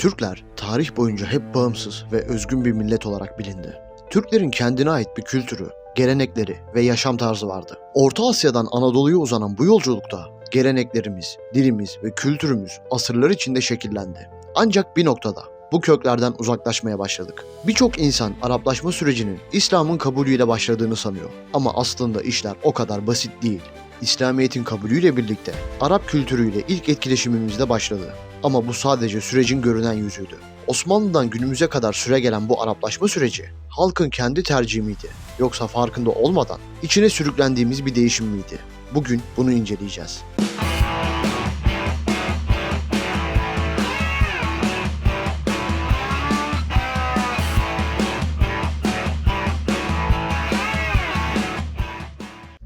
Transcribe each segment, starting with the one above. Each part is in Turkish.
Türkler tarih boyunca hep bağımsız ve özgün bir millet olarak bilindi. Türklerin kendine ait bir kültürü, gelenekleri ve yaşam tarzı vardı. Orta Asya'dan Anadolu'ya uzanan bu yolculukta geleneklerimiz, dilimiz ve kültürümüz asırlar içinde şekillendi. Ancak bir noktada bu köklerden uzaklaşmaya başladık. Birçok insan Araplaşma sürecinin İslam'ın kabulüyle başladığını sanıyor. Ama aslında işler o kadar basit değil. İslamiyet'in kabulüyle birlikte Arap kültürüyle ilk etkileşimimizde başladı. Ama bu sadece sürecin görünen yüzüydü. Osmanlı'dan günümüze kadar süre gelen bu Araplaşma süreci halkın kendi tercihi miydi? Yoksa farkında olmadan içine sürüklendiğimiz bir değişim miydi? Bugün bunu inceleyeceğiz.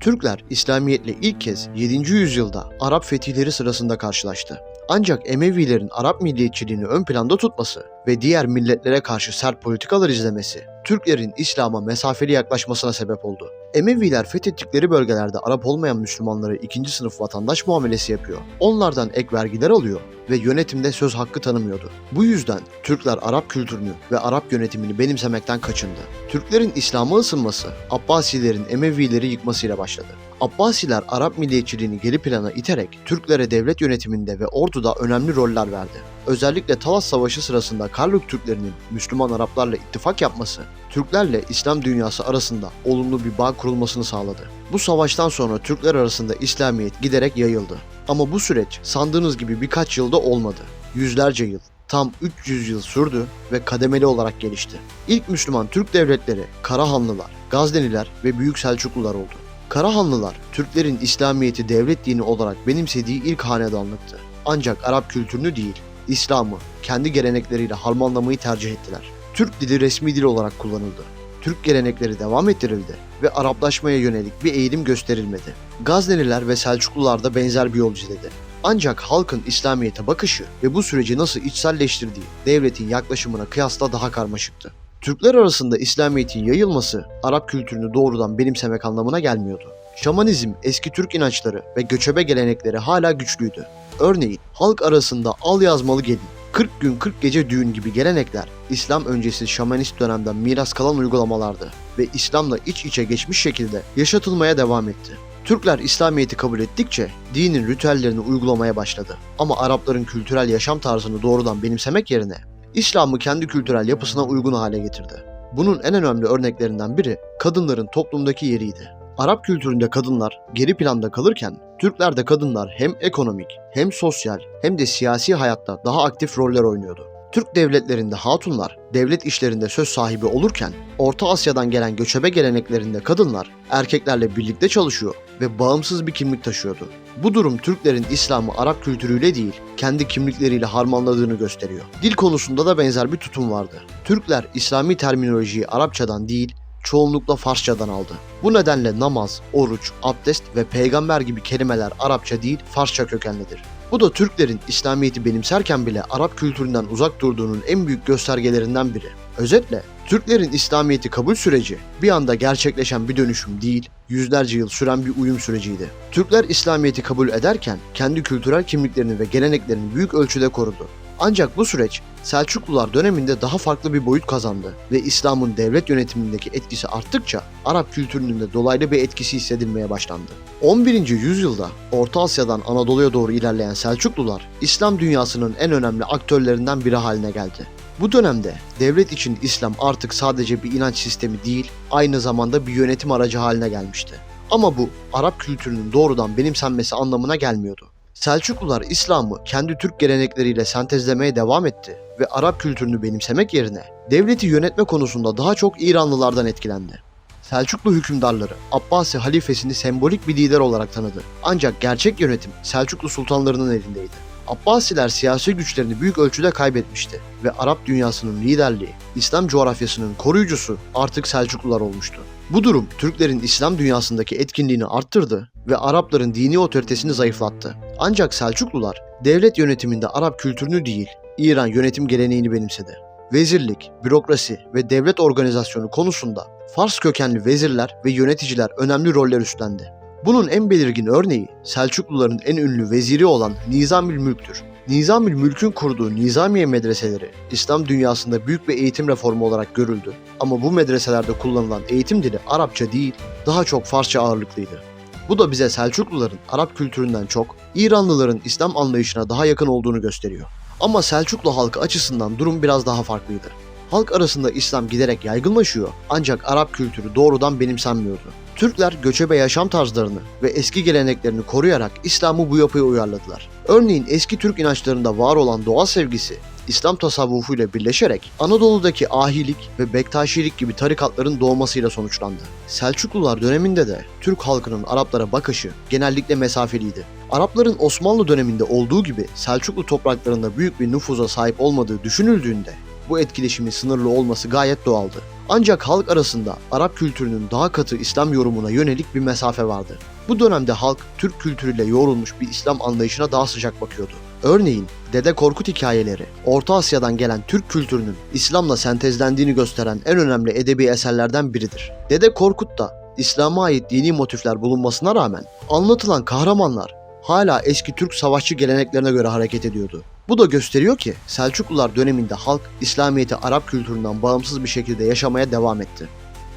Türkler İslamiyetle ilk kez 7. yüzyılda Arap fetihleri sırasında karşılaştı. Ancak Emevilerin Arap milliyetçiliğini ön planda tutması ve diğer milletlere karşı sert politikalar izlemesi Türklerin İslam'a mesafeli yaklaşmasına sebep oldu. Emeviler fethettikleri bölgelerde Arap olmayan Müslümanlara ikinci sınıf vatandaş muamelesi yapıyor. Onlardan ek vergiler alıyor ve yönetimde söz hakkı tanımıyordu. Bu yüzden Türkler Arap kültürünü ve Arap yönetimini benimsemekten kaçındı. Türklerin İslam'a ısınması Abbasilerin Emevileri yıkmasıyla başladı. Abbasiler Arap milliyetçiliğini geri plana iterek Türklere devlet yönetiminde ve orduda önemli roller verdi. Özellikle Talas Savaşı sırasında Karluk Türklerinin Müslüman Araplarla ittifak yapması, Türklerle İslam dünyası arasında olumlu bir bağ kurulmasını sağladı. Bu savaştan sonra Türkler arasında İslamiyet giderek yayıldı. Ama bu süreç sandığınız gibi birkaç yılda olmadı. Yüzlerce yıl, tam 300 yıl sürdü ve kademeli olarak gelişti. İlk Müslüman Türk devletleri Karahanlılar, Gazneliler ve Büyük Selçuklular oldu. Karahanlılar, Türklerin İslamiyet'i devlet dini olarak benimsediği ilk hanedanlıktı. Ancak Arap kültürünü değil, İslam'ı kendi gelenekleriyle harmanlamayı tercih ettiler. Türk dili resmi dil olarak kullanıldı. Türk gelenekleri devam ettirildi ve Araplaşmaya yönelik bir eğilim gösterilmedi. Gazneliler ve Selçuklular da benzer bir yol izledi. Ancak halkın İslamiyet'e bakışı ve bu süreci nasıl içselleştirdiği devletin yaklaşımına kıyasla daha karmaşıktı. Türkler arasında İslamiyet'in yayılması Arap kültürünü doğrudan benimsemek anlamına gelmiyordu. Şamanizm, eski Türk inançları ve göçebe gelenekleri hala güçlüydü. Örneğin halk arasında al yazmalı gelin, 40 gün 40 gece düğün gibi gelenekler İslam öncesi şamanist dönemden miras kalan uygulamalardı ve İslam'la iç içe geçmiş şekilde yaşatılmaya devam etti. Türkler İslamiyet'i kabul ettikçe dinin ritüellerini uygulamaya başladı. Ama Arapların kültürel yaşam tarzını doğrudan benimsemek yerine İslam'ı kendi kültürel yapısına uygun hale getirdi. Bunun en önemli örneklerinden biri kadınların toplumdaki yeriydi. Arap kültüründe kadınlar geri planda kalırken Türklerde kadınlar hem ekonomik hem sosyal hem de siyasi hayatta daha aktif roller oynuyordu. Türk devletlerinde hatunlar devlet işlerinde söz sahibi olurken Orta Asya'dan gelen göçebe geleneklerinde kadınlar erkeklerle birlikte çalışıyor ve bağımsız bir kimlik taşıyordu. Bu durum Türklerin İslam'ı Arap kültürüyle değil, kendi kimlikleriyle harmanladığını gösteriyor. Dil konusunda da benzer bir tutum vardı. Türkler İslami terminolojiyi Arapçadan değil, çoğunlukla Farsçadan aldı. Bu nedenle namaz, oruç, abdest ve peygamber gibi kelimeler Arapça değil Farsça kökenlidir. Bu da Türklerin İslamiyet'i benimserken bile Arap kültüründen uzak durduğunun en büyük göstergelerinden biri. Özetle Türklerin İslamiyet'i kabul süreci bir anda gerçekleşen bir dönüşüm değil, yüzlerce yıl süren bir uyum süreciydi. Türkler İslamiyet'i kabul ederken kendi kültürel kimliklerini ve geleneklerini büyük ölçüde korudu. Ancak bu süreç Selçuklular döneminde daha farklı bir boyut kazandı ve İslam'ın devlet yönetimindeki etkisi arttıkça Arap kültürünün de dolaylı bir etkisi hissedilmeye başlandı. 11. yüzyılda Orta Asya'dan Anadolu'ya doğru ilerleyen Selçuklular İslam dünyasının en önemli aktörlerinden biri haline geldi. Bu dönemde devlet için İslam artık sadece bir inanç sistemi değil, aynı zamanda bir yönetim aracı haline gelmişti. Ama bu Arap kültürünün doğrudan benimsenmesi anlamına gelmiyordu. Selçuklular İslam'ı kendi Türk gelenekleriyle sentezlemeye devam etti ve Arap kültürünü benimsemek yerine devleti yönetme konusunda daha çok İranlılardan etkilendi. Selçuklu hükümdarları Abbasi halifesini sembolik bir lider olarak tanıdı. Ancak gerçek yönetim Selçuklu sultanlarının elindeydi. Abbasiler siyasi güçlerini büyük ölçüde kaybetmişti ve Arap dünyasının liderliği, İslam coğrafyasının koruyucusu artık Selçuklular olmuştu. Bu durum Türklerin İslam dünyasındaki etkinliğini arttırdı ve Arapların dini otoritesini zayıflattı. Ancak Selçuklular devlet yönetiminde Arap kültürünü değil, İran yönetim geleneğini benimsedi. Vezirlik, bürokrasi ve devlet organizasyonu konusunda Fars kökenli vezirler ve yöneticiler önemli roller üstlendi. Bunun en belirgin örneği Selçukluların en ünlü veziri olan Nizamül Mülk'tür. Nizamül Mülk'ün kurduğu Nizamiye medreseleri İslam dünyasında büyük bir eğitim reformu olarak görüldü. Ama bu medreselerde kullanılan eğitim dili Arapça değil, daha çok Farsça ağırlıklıydı. Bu da bize Selçukluların Arap kültüründen çok İranlıların İslam anlayışına daha yakın olduğunu gösteriyor. Ama Selçuklu halkı açısından durum biraz daha farklıydı. Halk arasında İslam giderek yaygınlaşıyor ancak Arap kültürü doğrudan benimsenmiyordu. Türkler göçebe yaşam tarzlarını ve eski geleneklerini koruyarak İslam'ı bu yapıya uyarladılar. Örneğin eski Türk inançlarında var olan doğa sevgisi İslam tasavvufu ile birleşerek Anadolu'daki ahilik ve bektaşilik gibi tarikatların doğmasıyla sonuçlandı. Selçuklular döneminde de Türk halkının Araplara bakışı genellikle mesafeliydi. Arapların Osmanlı döneminde olduğu gibi Selçuklu topraklarında büyük bir nüfuza sahip olmadığı düşünüldüğünde bu etkileşimin sınırlı olması gayet doğaldı. Ancak halk arasında Arap kültürünün daha katı İslam yorumuna yönelik bir mesafe vardı. Bu dönemde halk Türk kültürüyle yoğrulmuş bir İslam anlayışına daha sıcak bakıyordu. Örneğin Dede Korkut hikayeleri, Orta Asya'dan gelen Türk kültürünün İslam'la sentezlendiğini gösteren en önemli edebi eserlerden biridir. Dede Korkut'ta İslam'a ait dini motifler bulunmasına rağmen anlatılan kahramanlar hala eski Türk savaşçı geleneklerine göre hareket ediyordu. Bu da gösteriyor ki Selçuklular döneminde halk İslamiyet'i Arap kültüründen bağımsız bir şekilde yaşamaya devam etti.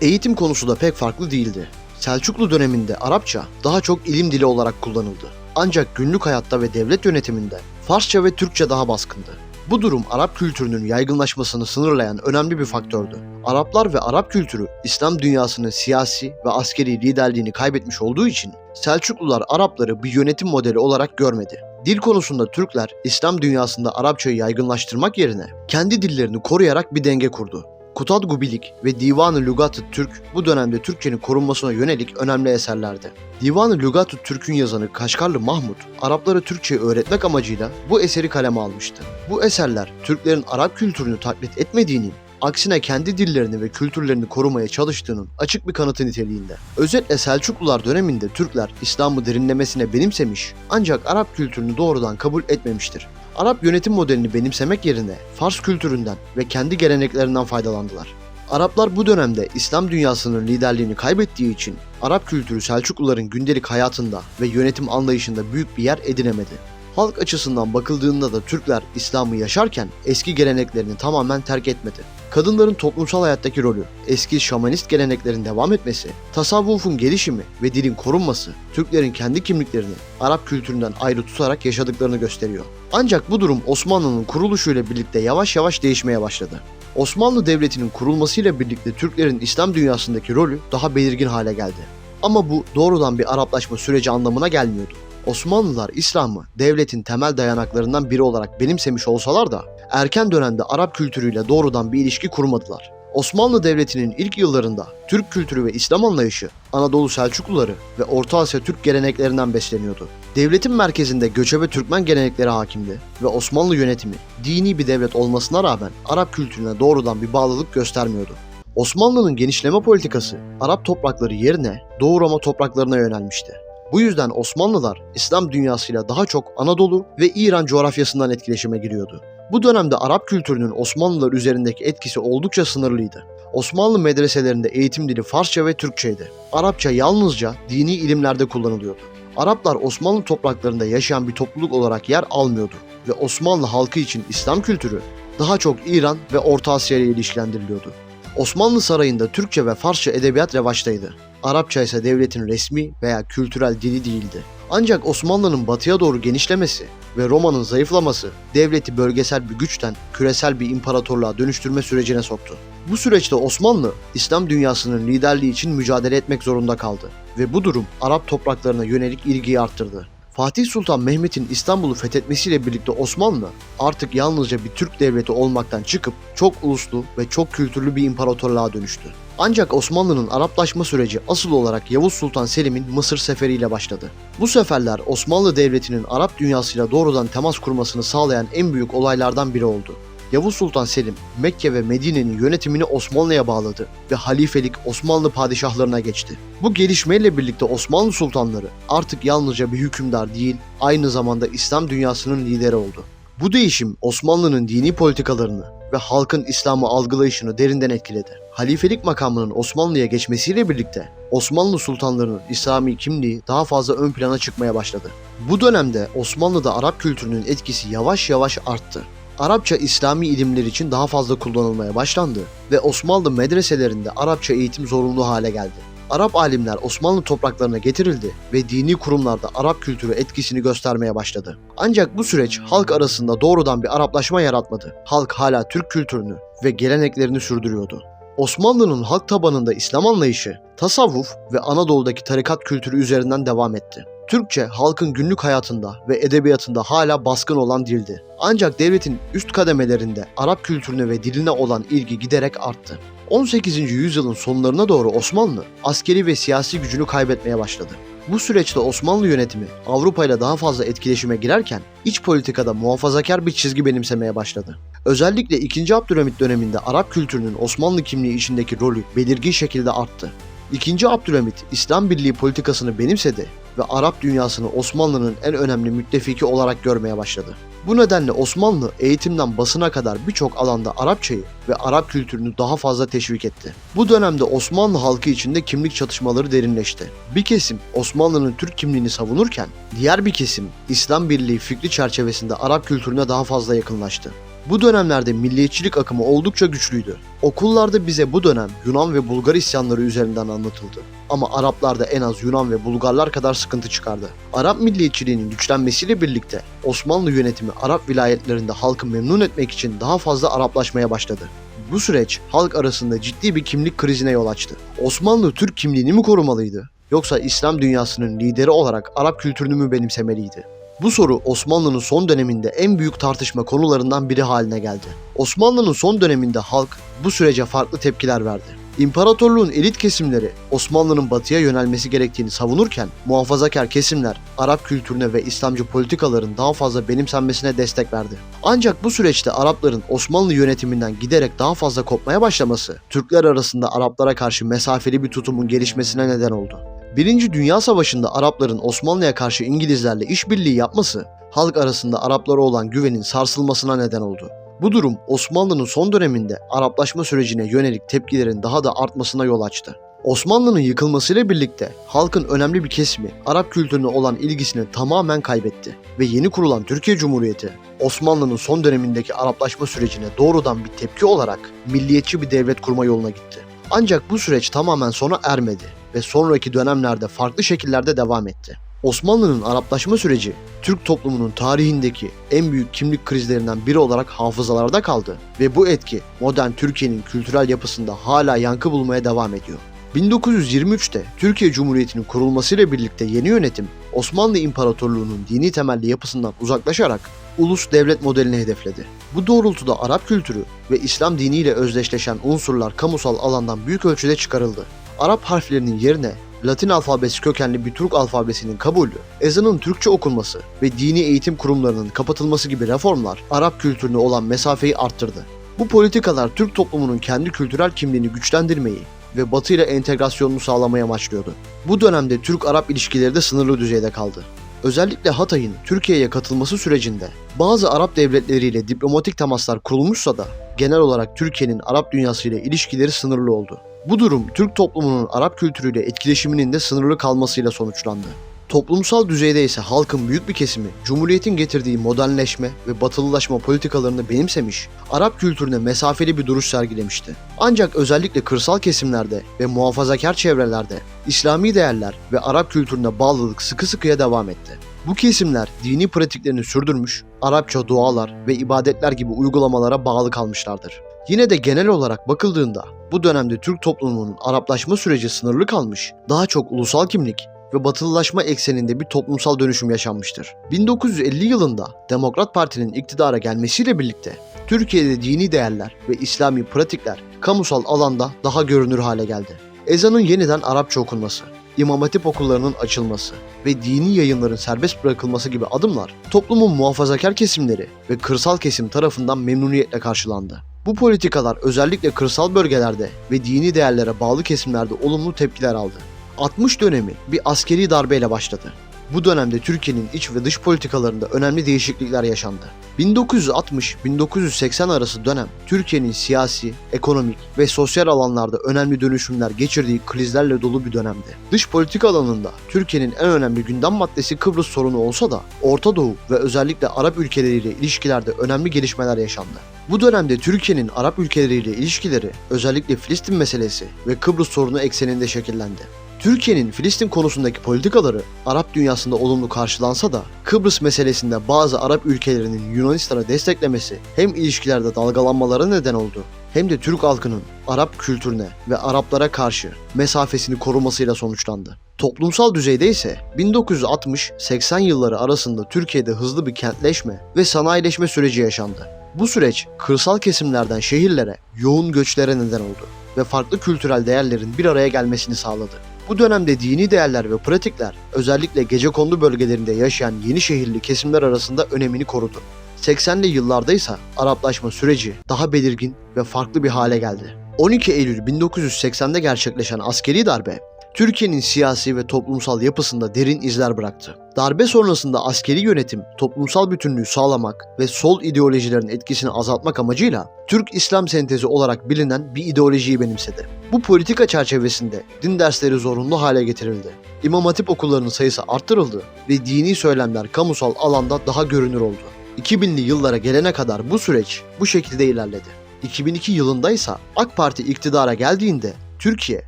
Eğitim konusu da pek farklı değildi. Selçuklu döneminde Arapça daha çok ilim dili olarak kullanıldı. Ancak günlük hayatta ve devlet yönetiminde Farsça ve Türkçe daha baskındı. Bu durum Arap kültürünün yaygınlaşmasını sınırlayan önemli bir faktördü. Araplar ve Arap kültürü İslam dünyasının siyasi ve askeri liderliğini kaybetmiş olduğu için Selçuklular Arapları bir yönetim modeli olarak görmedi. Dil konusunda Türkler İslam dünyasında Arapçayı yaygınlaştırmak yerine kendi dillerini koruyarak bir denge kurdu. Kutad Gubilik ve Divan-ı Lugat-ı Türk bu dönemde Türkçenin korunmasına yönelik önemli eserlerdi. Divan-ı Lugat-ı Türk'ün yazanı Kaşgarlı Mahmut, Araplara Türkçeyi öğretmek amacıyla bu eseri kaleme almıştı. Bu eserler Türklerin Arap kültürünü taklit etmediğinin, aksine kendi dillerini ve kültürlerini korumaya çalıştığının açık bir kanıtı niteliğinde. Özetle Selçuklular döneminde Türkler İslam'ı derinlemesine benimsemiş ancak Arap kültürünü doğrudan kabul etmemiştir. Arap yönetim modelini benimsemek yerine Fars kültüründen ve kendi geleneklerinden faydalandılar. Araplar bu dönemde İslam dünyasının liderliğini kaybettiği için Arap kültürü Selçukluların gündelik hayatında ve yönetim anlayışında büyük bir yer edinemedi. Halk açısından bakıldığında da Türkler İslam'ı yaşarken eski geleneklerini tamamen terk etmedi. Kadınların toplumsal hayattaki rolü, eski şamanist geleneklerin devam etmesi, tasavvufun gelişimi ve dilin korunması Türklerin kendi kimliklerini Arap kültüründen ayrı tutarak yaşadıklarını gösteriyor. Ancak bu durum Osmanlı'nın kuruluşuyla birlikte yavaş yavaş değişmeye başladı. Osmanlı Devleti'nin kurulmasıyla birlikte Türklerin İslam dünyasındaki rolü daha belirgin hale geldi. Ama bu doğrudan bir Araplaşma süreci anlamına gelmiyordu. Osmanlılar İslam'ı devletin temel dayanaklarından biri olarak benimsemiş olsalar da erken dönemde Arap kültürüyle doğrudan bir ilişki kurmadılar. Osmanlı Devleti'nin ilk yıllarında Türk kültürü ve İslam anlayışı Anadolu Selçukluları ve Orta Asya Türk geleneklerinden besleniyordu. Devletin merkezinde göçebe Türkmen gelenekleri hakimdi ve Osmanlı yönetimi dini bir devlet olmasına rağmen Arap kültürüne doğrudan bir bağlılık göstermiyordu. Osmanlı'nın genişleme politikası Arap toprakları yerine Doğu Roma topraklarına yönelmişti. Bu yüzden Osmanlılar İslam dünyasıyla daha çok Anadolu ve İran coğrafyasından etkileşime giriyordu. Bu dönemde Arap kültürünün Osmanlılar üzerindeki etkisi oldukça sınırlıydı. Osmanlı medreselerinde eğitim dili Farsça ve Türkçeydi. Arapça yalnızca dini ilimlerde kullanılıyordu. Araplar Osmanlı topraklarında yaşayan bir topluluk olarak yer almıyordu ve Osmanlı halkı için İslam kültürü daha çok İran ve Orta Asya ile ilişkilendiriliyordu. Osmanlı sarayında Türkçe ve Farsça edebiyat revaçtaydı. Arapça ise devletin resmi veya kültürel dili değildi. Ancak Osmanlı'nın batıya doğru genişlemesi ve Roma'nın zayıflaması devleti bölgesel bir güçten küresel bir imparatorluğa dönüştürme sürecine soktu. Bu süreçte Osmanlı, İslam dünyasının liderliği için mücadele etmek zorunda kaldı ve bu durum Arap topraklarına yönelik ilgiyi arttırdı. Fatih Sultan Mehmet'in İstanbul'u fethetmesiyle birlikte Osmanlı artık yalnızca bir Türk devleti olmaktan çıkıp çok uluslu ve çok kültürlü bir imparatorluğa dönüştü. Ancak Osmanlı'nın Araplaşma süreci asıl olarak Yavuz Sultan Selim'in Mısır seferiyle başladı. Bu seferler Osmanlı Devleti'nin Arap dünyasıyla doğrudan temas kurmasını sağlayan en büyük olaylardan biri oldu. Yavuz Sultan Selim, Mekke ve Medine'nin yönetimini Osmanlı'ya bağladı ve halifelik Osmanlı padişahlarına geçti. Bu gelişmeyle birlikte Osmanlı sultanları artık yalnızca bir hükümdar değil, aynı zamanda İslam dünyasının lideri oldu. Bu değişim Osmanlı'nın dini politikalarını ve halkın İslam'ı algılayışını derinden etkiledi. Halifelik makamının Osmanlı'ya geçmesiyle birlikte Osmanlı sultanlarının İslami kimliği daha fazla ön plana çıkmaya başladı. Bu dönemde Osmanlı'da Arap kültürünün etkisi yavaş yavaş arttı. Arapça İslami ilimler için daha fazla kullanılmaya başlandı ve Osmanlı medreselerinde Arapça eğitim zorunlu hale geldi. Arap alimler Osmanlı topraklarına getirildi ve dini kurumlarda Arap kültürü etkisini göstermeye başladı. Ancak bu süreç halk arasında doğrudan bir Araplaşma yaratmadı. Halk hala Türk kültürünü ve geleneklerini sürdürüyordu. Osmanlı'nın halk tabanında İslam anlayışı, tasavvuf ve Anadolu'daki tarikat kültürü üzerinden devam etti. Türkçe halkın günlük hayatında ve edebiyatında hala baskın olan dildi. Ancak devletin üst kademelerinde Arap kültürüne ve diline olan ilgi giderek arttı. 18. yüzyılın sonlarına doğru Osmanlı askeri ve siyasi gücünü kaybetmeye başladı. Bu süreçte Osmanlı yönetimi Avrupa ile daha fazla etkileşime girerken iç politikada muhafazakar bir çizgi benimsemeye başladı. Özellikle 2. Abdülhamit döneminde Arap kültürünün Osmanlı kimliği içindeki rolü belirgin şekilde arttı. 2. Abdülhamit İslam Birliği politikasını benimsedi ve Arap dünyasını Osmanlı'nın en önemli müttefiki olarak görmeye başladı. Bu nedenle Osmanlı eğitimden basına kadar birçok alanda Arapçayı ve Arap kültürünü daha fazla teşvik etti. Bu dönemde Osmanlı halkı içinde kimlik çatışmaları derinleşti. Bir kesim Osmanlı'nın Türk kimliğini savunurken diğer bir kesim İslam Birliği fikri çerçevesinde Arap kültürüne daha fazla yakınlaştı. Bu dönemlerde milliyetçilik akımı oldukça güçlüydü. Okullarda bize bu dönem Yunan ve Bulgar isyanları üzerinden anlatıldı. Ama Araplar da en az Yunan ve Bulgarlar kadar sıkıntı çıkardı. Arap milliyetçiliğinin güçlenmesiyle birlikte Osmanlı yönetimi Arap vilayetlerinde halkı memnun etmek için daha fazla Araplaşmaya başladı. Bu süreç halk arasında ciddi bir kimlik krizine yol açtı. Osmanlı Türk kimliğini mi korumalıydı? Yoksa İslam dünyasının lideri olarak Arap kültürünü mü benimsemeliydi? Bu soru Osmanlı'nın son döneminde en büyük tartışma konularından biri haline geldi. Osmanlı'nın son döneminde halk bu sürece farklı tepkiler verdi. İmparatorluğun elit kesimleri Osmanlı'nın batıya yönelmesi gerektiğini savunurken muhafazakar kesimler Arap kültürüne ve İslamcı politikaların daha fazla benimsenmesine destek verdi. Ancak bu süreçte Arapların Osmanlı yönetiminden giderek daha fazla kopmaya başlaması Türkler arasında Araplara karşı mesafeli bir tutumun gelişmesine neden oldu. Birinci Dünya Savaşı'nda Arapların Osmanlı'ya karşı İngilizlerle işbirliği yapması halk arasında Araplara olan güvenin sarsılmasına neden oldu. Bu durum Osmanlı'nın son döneminde Araplaşma sürecine yönelik tepkilerin daha da artmasına yol açtı. Osmanlı'nın yıkılmasıyla birlikte halkın önemli bir kesimi Arap kültürüne olan ilgisini tamamen kaybetti ve yeni kurulan Türkiye Cumhuriyeti Osmanlı'nın son dönemindeki Araplaşma sürecine doğrudan bir tepki olarak milliyetçi bir devlet kurma yoluna gitti. Ancak bu süreç tamamen sona ermedi ve sonraki dönemlerde farklı şekillerde devam etti. Osmanlı'nın Araplaşma süreci Türk toplumunun tarihindeki en büyük kimlik krizlerinden biri olarak hafızalarda kaldı ve bu etki modern Türkiye'nin kültürel yapısında hala yankı bulmaya devam ediyor. 1923'te Türkiye Cumhuriyeti'nin kurulmasıyla birlikte yeni yönetim Osmanlı İmparatorluğu'nun dini temelli yapısından uzaklaşarak ulus devlet modelini hedefledi. Bu doğrultuda Arap kültürü ve İslam diniyle özdeşleşen unsurlar kamusal alandan büyük ölçüde çıkarıldı. Arap harflerinin yerine Latin alfabesi kökenli bir Türk alfabesinin kabulü, ezanın Türkçe okunması ve dini eğitim kurumlarının kapatılması gibi reformlar Arap kültürüne olan mesafeyi arttırdı. Bu politikalar Türk toplumunun kendi kültürel kimliğini güçlendirmeyi ve Batı ile entegrasyonunu sağlamaya amaçlıyordu. Bu dönemde Türk-Arap ilişkileri de sınırlı düzeyde kaldı. Özellikle Hatay'ın Türkiye'ye katılması sürecinde bazı Arap devletleriyle diplomatik temaslar kurulmuşsa da genel olarak Türkiye'nin Arap dünyasıyla ilişkileri sınırlı oldu. Bu durum Türk toplumunun Arap kültürüyle etkileşiminin de sınırlı kalmasıyla sonuçlandı. Toplumsal düzeyde ise halkın büyük bir kesimi Cumhuriyet'in getirdiği modernleşme ve batılılaşma politikalarını benimsemiş, Arap kültürüne mesafeli bir duruş sergilemişti. Ancak özellikle kırsal kesimlerde ve muhafazakar çevrelerde İslami değerler ve Arap kültürüne bağlılık sıkı sıkıya devam etti. Bu kesimler dini pratiklerini sürdürmüş, Arapça dualar ve ibadetler gibi uygulamalara bağlı kalmışlardır. Yine de genel olarak bakıldığında bu dönemde Türk toplumunun Araplaşma süreci sınırlı kalmış, daha çok ulusal kimlik ve batılılaşma ekseninde bir toplumsal dönüşüm yaşanmıştır. 1950 yılında Demokrat Parti'nin iktidara gelmesiyle birlikte Türkiye'de dini değerler ve İslami pratikler kamusal alanda daha görünür hale geldi. Ezanın yeniden Arapça okunması, İmam Hatip okullarının açılması ve dini yayınların serbest bırakılması gibi adımlar toplumun muhafazakar kesimleri ve kırsal kesim tarafından memnuniyetle karşılandı. Bu politikalar özellikle kırsal bölgelerde ve dini değerlere bağlı kesimlerde olumlu tepkiler aldı. 60 dönemi bir askeri darbeyle başladı. Bu dönemde Türkiye'nin iç ve dış politikalarında önemli değişiklikler yaşandı. 1960-1980 arası dönem Türkiye'nin siyasi, ekonomik ve sosyal alanlarda önemli dönüşümler geçirdiği krizlerle dolu bir dönemdi. Dış politika alanında Türkiye'nin en önemli gündem maddesi Kıbrıs sorunu olsa da Orta Doğu ve özellikle Arap ülkeleriyle ilişkilerde önemli gelişmeler yaşandı. Bu dönemde Türkiye'nin Arap ülkeleriyle ilişkileri özellikle Filistin meselesi ve Kıbrıs sorunu ekseninde şekillendi. Türkiye'nin Filistin konusundaki politikaları Arap dünyasında olumlu karşılansa da Kıbrıs meselesinde bazı Arap ülkelerinin Yunanistan'a desteklemesi hem ilişkilerde dalgalanmalara neden oldu hem de Türk halkının Arap kültürüne ve Araplara karşı mesafesini korumasıyla sonuçlandı. Toplumsal düzeyde ise 1960-80 yılları arasında Türkiye'de hızlı bir kentleşme ve sanayileşme süreci yaşandı. Bu süreç kırsal kesimlerden şehirlere yoğun göçlere neden oldu ve farklı kültürel değerlerin bir araya gelmesini sağladı. Bu dönemde dini değerler ve pratikler özellikle gecekondu bölgelerinde yaşayan yeni şehirli kesimler arasında önemini korudu. 80'li yıllarda ise Araplaşma süreci daha belirgin ve farklı bir hale geldi. 12 Eylül 1980'de gerçekleşen askeri darbe Türkiye'nin siyasi ve toplumsal yapısında derin izler bıraktı. Darbe sonrasında askeri yönetim toplumsal bütünlüğü sağlamak ve sol ideolojilerin etkisini azaltmak amacıyla Türk İslam sentezi olarak bilinen bir ideolojiyi benimsedi. Bu politika çerçevesinde din dersleri zorunlu hale getirildi. İmam Hatip okullarının sayısı arttırıldı ve dini söylemler kamusal alanda daha görünür oldu. 2000'li yıllara gelene kadar bu süreç bu şekilde ilerledi. 2002 yılında ise AK Parti iktidara geldiğinde Türkiye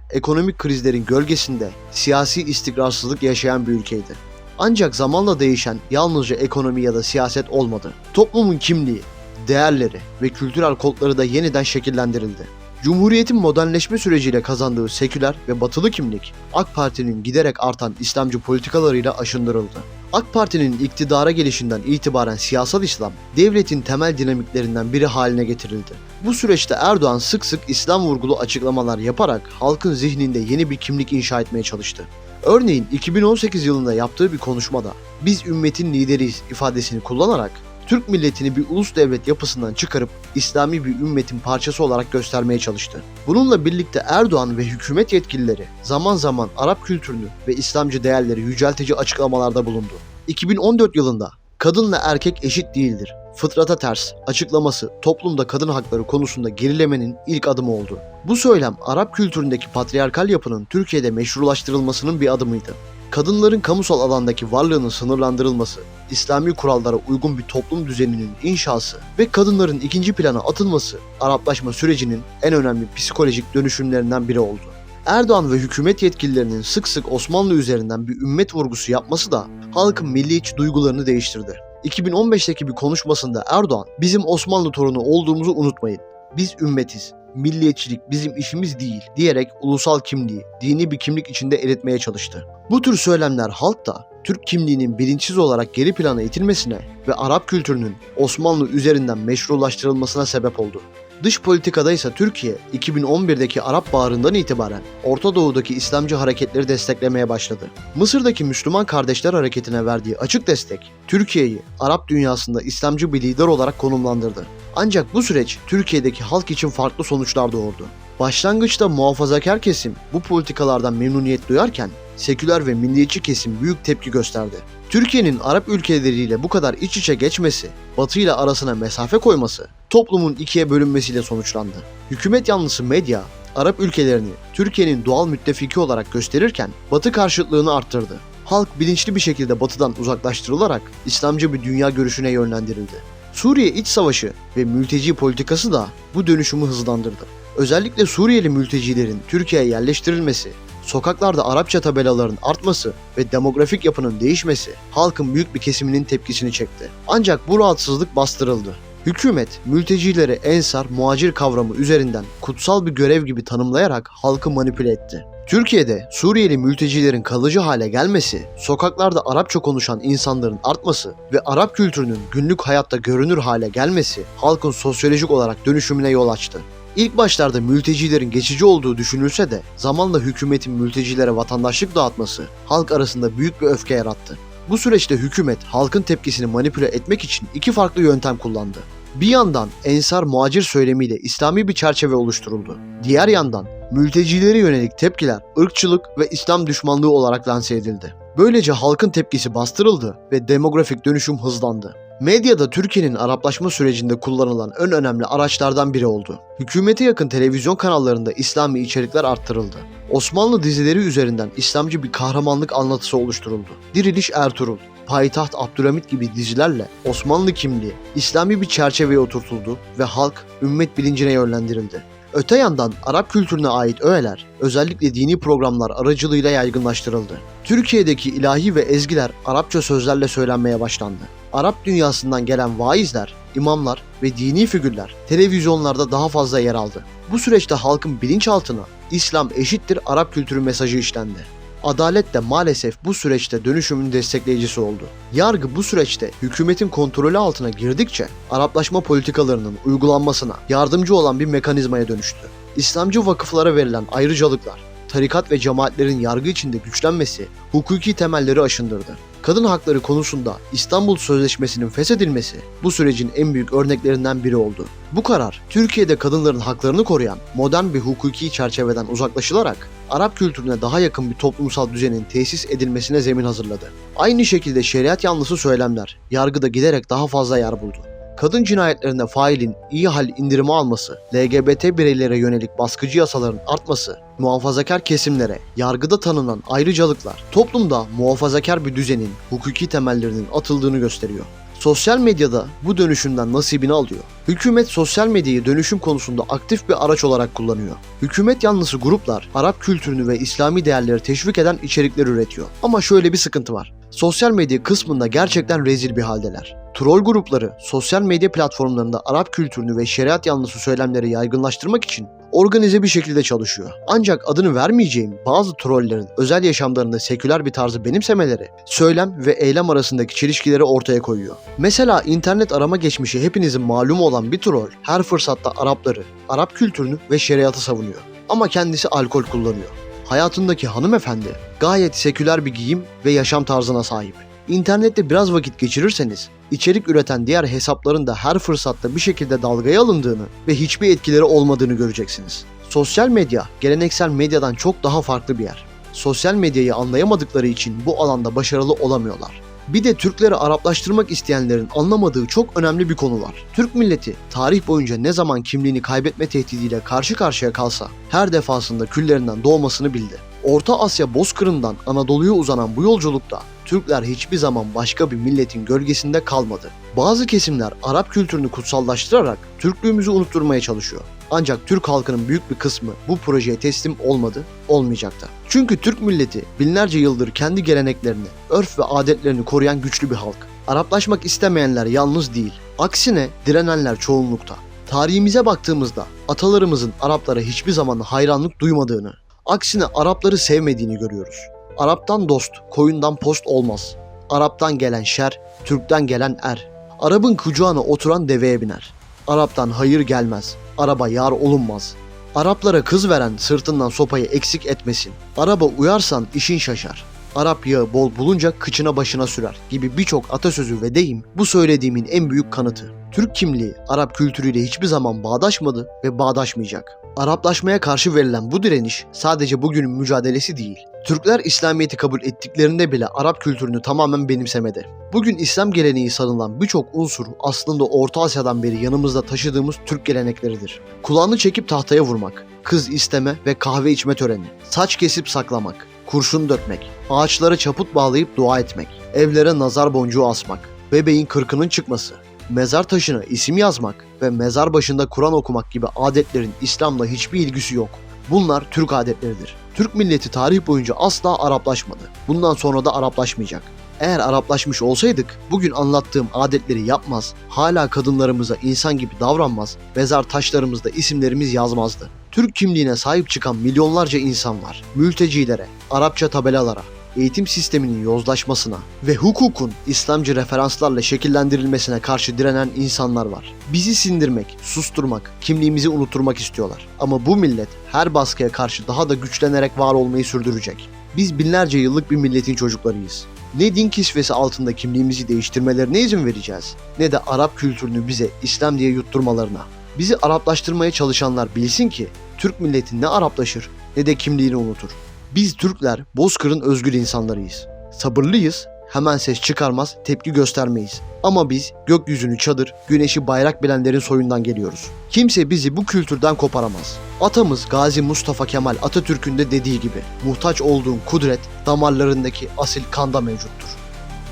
ekonomik krizlerin gölgesinde siyasi istikrarsızlık yaşayan bir ülkeydi. Ancak zamanla değişen yalnızca ekonomi ya da siyaset olmadı. Toplumun kimliği, değerleri ve kültürel kodları da yeniden şekillendirildi. Cumhuriyetin modernleşme süreciyle kazandığı seküler ve batılı kimlik, AK Parti'nin giderek artan İslamcı politikalarıyla aşındırıldı. AK Parti'nin iktidara gelişinden itibaren siyasal İslam, devletin temel dinamiklerinden biri haline getirildi. Bu süreçte Erdoğan sık sık İslam vurgulu açıklamalar yaparak halkın zihninde yeni bir kimlik inşa etmeye çalıştı. Örneğin 2018 yılında yaptığı bir konuşmada biz ümmetin lideriyiz ifadesini kullanarak Türk milletini bir ulus devlet yapısından çıkarıp İslami bir ümmetin parçası olarak göstermeye çalıştı. Bununla birlikte Erdoğan ve hükümet yetkilileri zaman zaman Arap kültürünü ve İslamcı değerleri yüceltici açıklamalarda bulundu. 2014 yılında kadınla erkek eşit değildir, fıtrata ters açıklaması toplumda kadın hakları konusunda gerilemenin ilk adımı oldu. Bu söylem Arap kültüründeki patriarkal yapının Türkiye'de meşrulaştırılmasının bir adımıydı kadınların kamusal alandaki varlığının sınırlandırılması, İslami kurallara uygun bir toplum düzeninin inşası ve kadınların ikinci plana atılması Araplaşma sürecinin en önemli psikolojik dönüşümlerinden biri oldu. Erdoğan ve hükümet yetkililerinin sık sık Osmanlı üzerinden bir ümmet vurgusu yapması da halkın milliyetçi duygularını değiştirdi. 2015'teki bir konuşmasında Erdoğan, bizim Osmanlı torunu olduğumuzu unutmayın. Biz ümmetiz milliyetçilik bizim işimiz değil diyerek ulusal kimliği dini bir kimlik içinde eritmeye çalıştı. Bu tür söylemler halkta Türk kimliğinin bilinçsiz olarak geri plana itilmesine ve Arap kültürünün Osmanlı üzerinden meşrulaştırılmasına sebep oldu. Dış politikada ise Türkiye 2011'deki Arap Baharı'ndan itibaren Orta Doğu'daki İslamcı hareketleri desteklemeye başladı. Mısır'daki Müslüman Kardeşler Hareketi'ne verdiği açık destek Türkiye'yi Arap dünyasında İslamcı bir lider olarak konumlandırdı. Ancak bu süreç Türkiye'deki halk için farklı sonuçlar doğurdu. Başlangıçta muhafazakar kesim bu politikalardan memnuniyet duyarken seküler ve milliyetçi kesim büyük tepki gösterdi. Türkiye'nin Arap ülkeleriyle bu kadar iç içe geçmesi, Batı ile arasına mesafe koyması, toplumun ikiye bölünmesiyle sonuçlandı. Hükümet yanlısı medya, Arap ülkelerini Türkiye'nin doğal müttefiki olarak gösterirken Batı karşıtlığını arttırdı. Halk bilinçli bir şekilde Batı'dan uzaklaştırılarak İslamcı bir dünya görüşüne yönlendirildi. Suriye iç savaşı ve mülteci politikası da bu dönüşümü hızlandırdı. Özellikle Suriyeli mültecilerin Türkiye'ye yerleştirilmesi, sokaklarda Arapça tabelaların artması ve demografik yapının değişmesi halkın büyük bir kesiminin tepkisini çekti. Ancak bu rahatsızlık bastırıldı. Hükümet mültecileri ensar, muhacir kavramı üzerinden kutsal bir görev gibi tanımlayarak halkı manipüle etti. Türkiye'de Suriyeli mültecilerin kalıcı hale gelmesi, sokaklarda Arapça konuşan insanların artması ve Arap kültürünün günlük hayatta görünür hale gelmesi halkın sosyolojik olarak dönüşümüne yol açtı. İlk başlarda mültecilerin geçici olduğu düşünülse de zamanla hükümetin mültecilere vatandaşlık dağıtması halk arasında büyük bir öfke yarattı. Bu süreçte hükümet halkın tepkisini manipüle etmek için iki farklı yöntem kullandı. Bir yandan ensar muacir söylemiyle İslami bir çerçeve oluşturuldu. Diğer yandan mültecilere yönelik tepkiler ırkçılık ve İslam düşmanlığı olarak lanse edildi. Böylece halkın tepkisi bastırıldı ve demografik dönüşüm hızlandı. Medyada Türkiye'nin Araplaşma sürecinde kullanılan en önemli araçlardan biri oldu. Hükümete yakın televizyon kanallarında İslami içerikler arttırıldı. Osmanlı dizileri üzerinden İslamcı bir kahramanlık anlatısı oluşturuldu. Diriliş Ertuğrul, Payitaht Abdülhamit gibi dizilerle Osmanlı kimliği İslami bir çerçeveye oturtuldu ve halk ümmet bilincine yönlendirildi. Öte yandan Arap kültürüne ait öğeler, özellikle dini programlar aracılığıyla yaygınlaştırıldı. Türkiye'deki ilahi ve ezgiler Arapça sözlerle söylenmeye başlandı. Arap dünyasından gelen vaizler, imamlar ve dini figürler televizyonlarda daha fazla yer aldı. Bu süreçte halkın bilinçaltına İslam eşittir Arap kültürü mesajı işlendi. Adalet de maalesef bu süreçte dönüşümün destekleyicisi oldu. Yargı bu süreçte hükümetin kontrolü altına girdikçe Araplaşma politikalarının uygulanmasına yardımcı olan bir mekanizmaya dönüştü. İslamcı vakıflara verilen ayrıcalıklar, tarikat ve cemaatlerin yargı içinde güçlenmesi hukuki temelleri aşındırdı. Kadın hakları konusunda İstanbul Sözleşmesi'nin feshedilmesi bu sürecin en büyük örneklerinden biri oldu. Bu karar Türkiye'de kadınların haklarını koruyan modern bir hukuki çerçeveden uzaklaşılarak Arap kültürüne daha yakın bir toplumsal düzenin tesis edilmesine zemin hazırladı. Aynı şekilde şeriat yanlısı söylemler yargıda giderek daha fazla yer buldu. Kadın cinayetlerinde failin iyi hal indirimi alması, LGBT bireylere yönelik baskıcı yasaların artması, muhafazakar kesimlere yargıda tanınan ayrıcalıklar toplumda muhafazakar bir düzenin hukuki temellerinin atıldığını gösteriyor. Sosyal medyada bu dönüşümden nasibini alıyor. Hükümet sosyal medyayı dönüşüm konusunda aktif bir araç olarak kullanıyor. Hükümet yanlısı gruplar Arap kültürünü ve İslami değerleri teşvik eden içerikler üretiyor. Ama şöyle bir sıkıntı var. Sosyal medya kısmında gerçekten rezil bir haldeler. Troll grupları sosyal medya platformlarında Arap kültürünü ve şeriat yanlısı söylemleri yaygınlaştırmak için organize bir şekilde çalışıyor. Ancak adını vermeyeceğim bazı trollerin özel yaşamlarında seküler bir tarzı benimsemeleri, söylem ve eylem arasındaki çelişkileri ortaya koyuyor. Mesela internet arama geçmişi hepinizin malumu olan bir troll her fırsatta Arapları, Arap kültürünü ve şeriatı savunuyor. Ama kendisi alkol kullanıyor. Hayatındaki hanımefendi gayet seküler bir giyim ve yaşam tarzına sahip. İnternette biraz vakit geçirirseniz içerik üreten diğer hesapların da her fırsatta bir şekilde dalgaya alındığını ve hiçbir etkileri olmadığını göreceksiniz. Sosyal medya geleneksel medyadan çok daha farklı bir yer. Sosyal medyayı anlayamadıkları için bu alanda başarılı olamıyorlar. Bir de Türkleri Araplaştırmak isteyenlerin anlamadığı çok önemli bir konu var. Türk milleti tarih boyunca ne zaman kimliğini kaybetme tehdidiyle karşı karşıya kalsa her defasında küllerinden doğmasını bildi. Orta Asya bozkırından Anadolu'ya uzanan bu yolculukta Türkler hiçbir zaman başka bir milletin gölgesinde kalmadı. Bazı kesimler Arap kültürünü kutsallaştırarak Türklüğümüzü unutturmaya çalışıyor. Ancak Türk halkının büyük bir kısmı bu projeye teslim olmadı, olmayacak da. Çünkü Türk milleti binlerce yıldır kendi geleneklerini, örf ve adetlerini koruyan güçlü bir halk. Araplaşmak istemeyenler yalnız değil, aksine direnenler çoğunlukta. Tarihimize baktığımızda atalarımızın Araplara hiçbir zaman hayranlık duymadığını, aksine Arapları sevmediğini görüyoruz. Araptan dost, koyundan post olmaz. Araptan gelen şer, Türk'ten gelen er. Arap'ın kucağına oturan deveye biner. Araptan hayır gelmez, araba yar olunmaz. Araplara kız veren sırtından sopayı eksik etmesin. Araba uyarsan işin şaşar. Arap yağı bol bulunca kıçına başına sürer gibi birçok atasözü ve deyim bu söylediğimin en büyük kanıtı. Türk kimliği Arap kültürüyle hiçbir zaman bağdaşmadı ve bağdaşmayacak. Araplaşmaya karşı verilen bu direniş sadece bugünün mücadelesi değil. Türkler İslamiyet'i kabul ettiklerinde bile Arap kültürünü tamamen benimsemedi. Bugün İslam geleneği sanılan birçok unsur aslında Orta Asya'dan beri yanımızda taşıdığımız Türk gelenekleridir. Kulağını çekip tahtaya vurmak, kız isteme ve kahve içme töreni, saç kesip saklamak, kurşun dökmek, ağaçlara çaput bağlayıp dua etmek, evlere nazar boncuğu asmak, bebeğin kırkının çıkması, mezar taşına isim yazmak ve mezar başında Kur'an okumak gibi adetlerin İslam'la hiçbir ilgisi yok. Bunlar Türk adetleridir. Türk milleti tarih boyunca asla Araplaşmadı. Bundan sonra da Araplaşmayacak. Eğer Araplaşmış olsaydık bugün anlattığım adetleri yapmaz, hala kadınlarımıza insan gibi davranmaz, mezar taşlarımızda isimlerimiz yazmazdı. Türk kimliğine sahip çıkan milyonlarca insan var. Mültecilere, Arapça tabelalara, eğitim sisteminin yozlaşmasına ve hukukun İslamcı referanslarla şekillendirilmesine karşı direnen insanlar var. Bizi sindirmek, susturmak, kimliğimizi unutturmak istiyorlar. Ama bu millet her baskıya karşı daha da güçlenerek var olmayı sürdürecek. Biz binlerce yıllık bir milletin çocuklarıyız. Ne din kisvesi altında kimliğimizi değiştirmelerine izin vereceğiz, ne de Arap kültürünü bize İslam diye yutturmalarına. Bizi Araplaştırmaya çalışanlar bilsin ki Türk milleti ne Araplaşır ne de kimliğini unutur. Biz Türkler Bozkır'ın özgür insanlarıyız. Sabırlıyız, hemen ses çıkarmaz, tepki göstermeyiz. Ama biz gökyüzünü çadır, güneşi bayrak bilenlerin soyundan geliyoruz. Kimse bizi bu kültürden koparamaz. Atamız Gazi Mustafa Kemal Atatürk'ün de dediği gibi muhtaç olduğun kudret damarlarındaki asil kanda mevcuttur.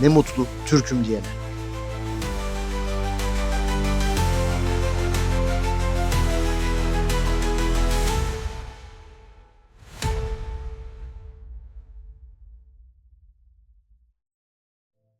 Ne mutlu Türk'üm diyene.